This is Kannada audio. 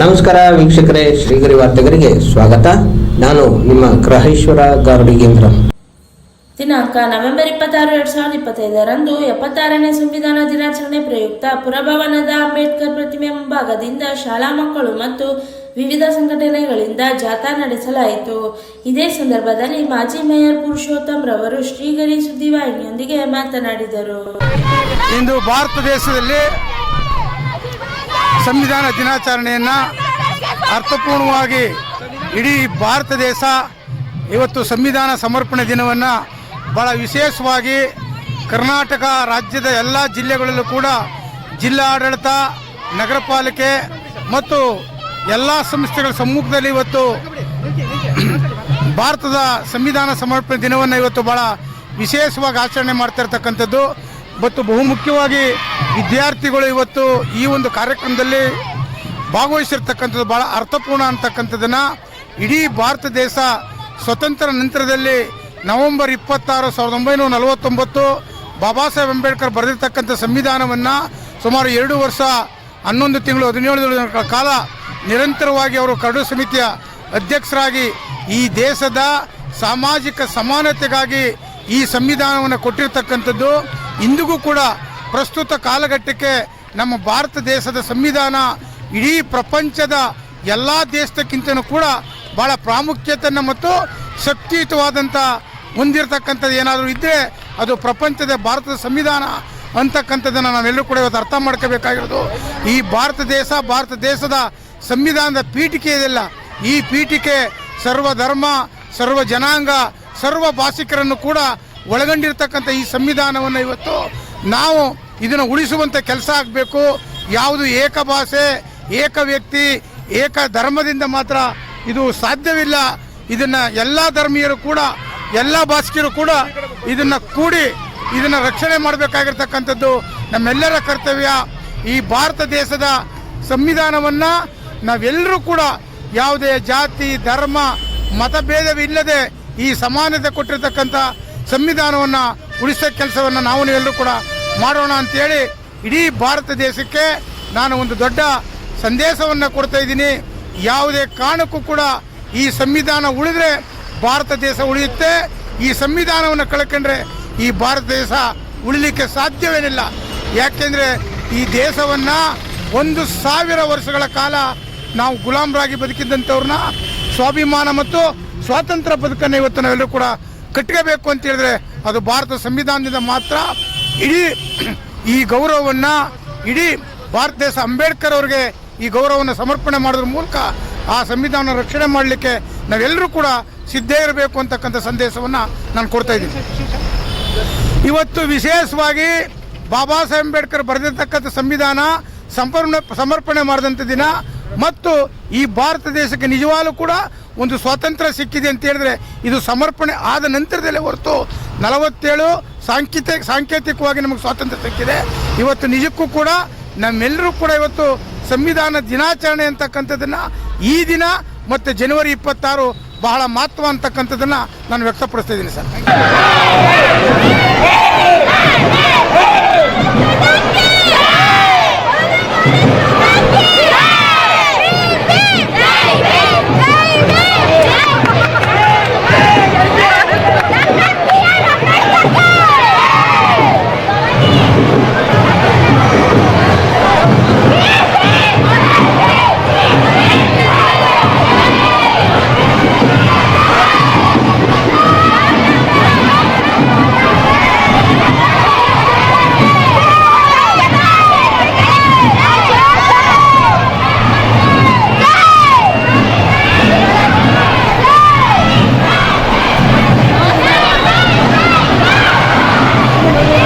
ನಮಸ್ಕಾರ ವೀಕ್ಷಕರೇ ಶ್ರೀಗರಿ ವಾರ್ತೆಗರಿಗೆ ಸ್ವಾಗತ. ನಾನು ನಿಮ್ಮ ಗ್ರಹೇಶ್ವರ ಗಾರುಡಿಗೇಂದ್ರ ದಿನಾಂಕ ನವೆಂಬರ್ ಇಪ್ಪತ್ತಾರು ಎರಡ್ ಸಾವಿರದ ಇಪ್ಪತ್ತೈದರಂದು ಎಪ್ಪತ್ತಾರನೇ ಸಂವಿಧಾನ ದಿನಾಚರಣೆ ಪ್ರಯುಕ್ತ ಪುರಭವನದ ಅಂಬೇಡ್ಕರ್ ಪ್ರತಿಮೆ ಮುಂಭಾಗದಿಂದ ಶಾಲಾ ಮಕ್ಕಳು ಮತ್ತು ವಿವಿಧ ಸಂಘಟನೆಗಳಿಂದ ಜಾಥಾ ನಡೆಸಲಾಯಿತು. ಇದೇ ಸಂದರ್ಭದಲ್ಲಿ ಮಾಜಿ ಮೇಯರ್ ಪುರುಷೋತ್ತಮ್ ರವರು ಶ್ರೀಗರಿ ಸುದ್ದಿವಾಹಿನಿಯೊಂದಿಗೆ ಮಾತನಾಡಿದರು. ಇಂದು ಭಾರತ ದೇಶದಲ್ಲಿ ಸಂವಿಧಾನ ದಿನಾಚರಣೆಯನ್ನು ಅರ್ಥಪೂರ್ಣವಾಗಿ ಇಡೀ ಭಾರತ ದೇಶ ಇವತ್ತು ಸಂವಿಧಾನ ಸಮರ್ಪಣೆ ದಿನವನ್ನು ಭಾಳ ವಿಶೇಷವಾಗಿ ಕರ್ನಾಟಕ ರಾಜ್ಯದ ಎಲ್ಲ ಜಿಲ್ಲೆಗಳಲ್ಲೂ ಕೂಡ ಜಿಲ್ಲಾಡಳಿತ ನಗರ ಪಾಲಿಕೆ ಮತ್ತು ಎಲ್ಲ ಸಂಸ್ಥೆಗಳ ಸಮ್ಮುಖದಲ್ಲಿ ಇವತ್ತು ಭಾರತದ ಸಂವಿಧಾನ ಸಮರ್ಪಣೆ ದಿನವನ್ನು ಇವತ್ತು ಭಾಳ ವಿಶೇಷವಾಗಿ ಆಚರಣೆ ಮಾಡ್ತಾ ಇರ್ತಕ್ಕಂಥದ್ದು. ಮತ್ತು ಬಹುಮುಖ್ಯವಾಗಿ ವಿದ್ಯಾರ್ಥಿಗಳು ಇವತ್ತು ಈ ಒಂದು ಕಾರ್ಯಕ್ರಮದಲ್ಲಿ ಭಾಗವಹಿಸಿರ್ತಕ್ಕಂಥದ್ದು ಭಾಳ ಅರ್ಥಪೂರ್ಣ ಅಂತಕ್ಕಂಥದ್ದನ್ನು ಇಡೀ ಭಾರತ ದೇಶ ಸ್ವತಂತ್ರ ನಂತರದಲ್ಲಿ ನವೆಂಬರ್ ಇಪ್ಪತ್ತಾರು ಸಾವಿರದ ಒಂಬೈನೂರ ನಲವತ್ತೊಂಬತ್ತು ಬಾಬಾ ಸಾಹೇಬ್ ಅಂಬೇಡ್ಕರ್ ಬರೆದಿರ್ತಕ್ಕಂಥ ಸಂವಿಧಾನವನ್ನು ಸುಮಾರು ಎರಡು ವರ್ಷ ಹನ್ನೊಂದು ತಿಂಗಳು ಹದಿನೇಳು ದಿನಗಳ ಕಾಲ ನಿರಂತರವಾಗಿ ಅವರು ಕರಡು ಸಮಿತಿಯ ಅಧ್ಯಕ್ಷರಾಗಿ ಈ ದೇಶದ ಸಾಮಾಜಿಕ ಸಮಾನತೆಗಾಗಿ ಈ ಸಂವಿಧಾನವನ್ನು ಕೊಟ್ಟಿರ್ತಕ್ಕಂಥದ್ದು. ಇಂದಿಗೂ ಕೂಡ ಪ್ರಸ್ತುತ ಕಾಲಘಟ್ಟಕ್ಕೆ ನಮ್ಮ ಭಾರತ ದೇಶದ ಸಂವಿಧಾನ ಇಡೀ ಪ್ರಪಂಚದ ಎಲ್ಲ ದೇಶದಕ್ಕಿಂತನೂ ಕೂಡ ಭಾಳ ಪ್ರಾಮುಖ್ಯತೆಯನ್ನು ಮತ್ತು ಶಕ್ತಿಯುತವಾದಂಥ ಹೊಂದಿರತಕ್ಕಂಥದ್ದು ಏನಾದರೂ ಇದ್ದರೆ ಅದು ಪ್ರಪಂಚದ ಭಾರತದ ಸಂವಿಧಾನ ಅಂತಕ್ಕಂಥದ್ದನ್ನು ನಾವೆಲ್ಲರೂ ಕೂಡ ಇವತ್ತು ಅರ್ಥ ಮಾಡ್ಕೋಬೇಕಾಗಿರೋದು. ಈ ಭಾರತ ದೇಶ, ಭಾರತ ದೇಶದ ಸಂವಿಧಾನದ ಪೀಠಿಕೆ ಇದೆಯಲ್ಲ ಈ ಪೀಠಿಕೆ ಸರ್ವ ಧರ್ಮ ಸರ್ವ ಜನಾಂಗ ಸರ್ವ ಭಾಷಿಕರನ್ನು ಕೂಡ ಒಳಗೊಂಡಿರ್ತಕ್ಕಂಥ ಈ ಸಂವಿಧಾನವನ್ನು ಇವತ್ತು ನಾವು ಇದನ್ನು ಉಳಿಸುವಂಥ ಕೆಲಸ ಆಗಬೇಕು. ಯಾವುದು ಏಕ ಭಾಷೆ, ಏಕ ವ್ಯಕ್ತಿ, ಏಕ ಧರ್ಮದಿಂದ ಮಾತ್ರ ಇದು ಸಾಧ್ಯವಿಲ್ಲ. ಇದನ್ನು ಎಲ್ಲ ಧರ್ಮೀಯರು ಕೂಡ, ಎಲ್ಲ ಭಾಷಿಕರು ಕೂಡ ಇದನ್ನು ಕೂಡಿ ಇದನ್ನು ರಕ್ಷಣೆ ಮಾಡಬೇಕಾಗಿರ್ತಕ್ಕಂಥದ್ದು ನಮ್ಮೆಲ್ಲರ ಕರ್ತವ್ಯ. ಈ ಭಾರತ ದೇಶದ ಸಂವಿಧಾನವನ್ನು ನಾವೆಲ್ಲರೂ ಕೂಡ ಯಾವುದೇ ಜಾತಿ, ಧರ್ಮ, ಮತಭೇದವಿಲ್ಲದೆ ಈ ಸಮಾನತೆ ಕೊಟ್ಟಿರ್ತಕ್ಕಂಥ ಸಂವಿಧಾನವನ್ನು ಉಳಿಸೋ ಕೆಲಸವನ್ನು ನಾವು ನೀವೆಲ್ಲರೂ ಕೂಡ ಮಾಡೋಣ ಅಂತೇಳಿ ಇಡೀ ಭಾರತ ದೇಶಕ್ಕೆ ನಾನು ಒಂದು ದೊಡ್ಡ ಸಂದೇಶವನ್ನು ಕೊಡ್ತಾ ಇದ್ದೀನಿ. ಯಾವುದೇ ಕಾರಣಕ್ಕೂ ಕೂಡ ಈ ಸಂವಿಧಾನ ಉಳಿದ್ರೆ ಭಾರತ ದೇಶ ಉಳಿಯುತ್ತೆ. ಈ ಸಂವಿಧಾನವನ್ನು ಕಳ್ಕೊಂಡ್ರೆ ಈ ಭಾರತ ದೇಶ ಉಳಿಲಿಕ್ಕೆ ಸಾಧ್ಯವೇನಿಲ್ಲ. ಯಾಕೆಂದರೆ ಈ ದೇಶವನ್ನು ಒಂದು ಸಾವಿರ ವರ್ಷಗಳ ಕಾಲ ನಾವು ಗುಲಾಮರಾಗಿ ಬದುಕಿದ್ದಂಥವ್ರನ್ನ ಸ್ವಾಭಿಮಾನ ಮತ್ತು ಸ್ವಾತಂತ್ರ್ಯ ಬದುಕನ್ನು ಇವತ್ತು ನಾವೆಲ್ಲರೂ ಕೂಡ ಕಟ್ಕೋಬೇಕು ಅಂತ ಹೇಳಿದ್ರೆ ಅದು ಭಾರತ ಸಂವಿಧಾನದಿಂದ ಮಾತ್ರ ಇಡೀ ಈ ಗೌರವವನ್ನು ಇಡೀ ಭಾರತ ದೇಶ ಅಂಬೇಡ್ಕರ್ ಅವರಿಗೆ ಈ ಗೌರವವನ್ನು ಸಮರ್ಪಣೆ ಮಾಡೋದ್ರ ಮೂಲಕ ಆ ಸಂವಿಧಾನ ರಕ್ಷಣೆ ಮಾಡಲಿಕ್ಕೆ ನಾವೆಲ್ಲರೂ ಕೂಡ ಸಿದ್ಧೇ ಇರಬೇಕು ಅಂತಕ್ಕಂಥ ಸಂದೇಶವನ್ನು ನಾನು ಕೊಡ್ತಾ ಇದ್ದೀನಿ. ಇವತ್ತು ವಿಶೇಷವಾಗಿ ಬಾಬಾ ಸಾಹೇಬ್ ಅಂಬೇಡ್ಕರ್ ಬರೆದಿರ್ತಕ್ಕಂಥ ಸಂವಿಧಾನ ಸಂಪರ್ಣ ಸಮರ್ಪಣೆ ಮಾಡಿದಂಥ ದಿನ ಮತ್ತು ಈ ಭಾರತ ದೇಶಕ್ಕೆ ನಿಜವಾಗಲೂ ಕೂಡ ಒಂದು ಸ್ವಾತಂತ್ರ್ಯ ಸಿಕ್ಕಿದೆ ಅಂತ ಹೇಳಿದ್ರೆ ಇದು ಸಮರ್ಪಣೆ ಆದ ನಂತರದಲ್ಲೇ ಹೊರತು ನಲವತ್ತೇಳು ಸಾಂಕೇತ ಸಾಂಕೇತಿಕವಾಗಿ ನಮಗೆ ಸ್ವಾತಂತ್ರ್ಯ ಸಿಕ್ಕಿದೆ. ಇವತ್ತು ನಿಜಕ್ಕೂ ಕೂಡ ನಮ್ಮೆಲ್ಲರೂ ಕೂಡ ಇವತ್ತು ಸಂವಿಧಾನ ದಿನಾಚರಣೆ ಅಂತಕ್ಕಂಥದ್ದನ್ನು ಈ ದಿನ ಮತ್ತು ಜನವರಿ ಇಪ್ಪತ್ತಾರು ಬಹಳ ಮಹತ್ವ ಅಂತಕ್ಕಂಥದ್ದನ್ನು ನಾನು ವ್ಯಕ್ತಪಡಿಸ್ತಾ ಇದ್ದೀನಿ ಸರ್. Thank.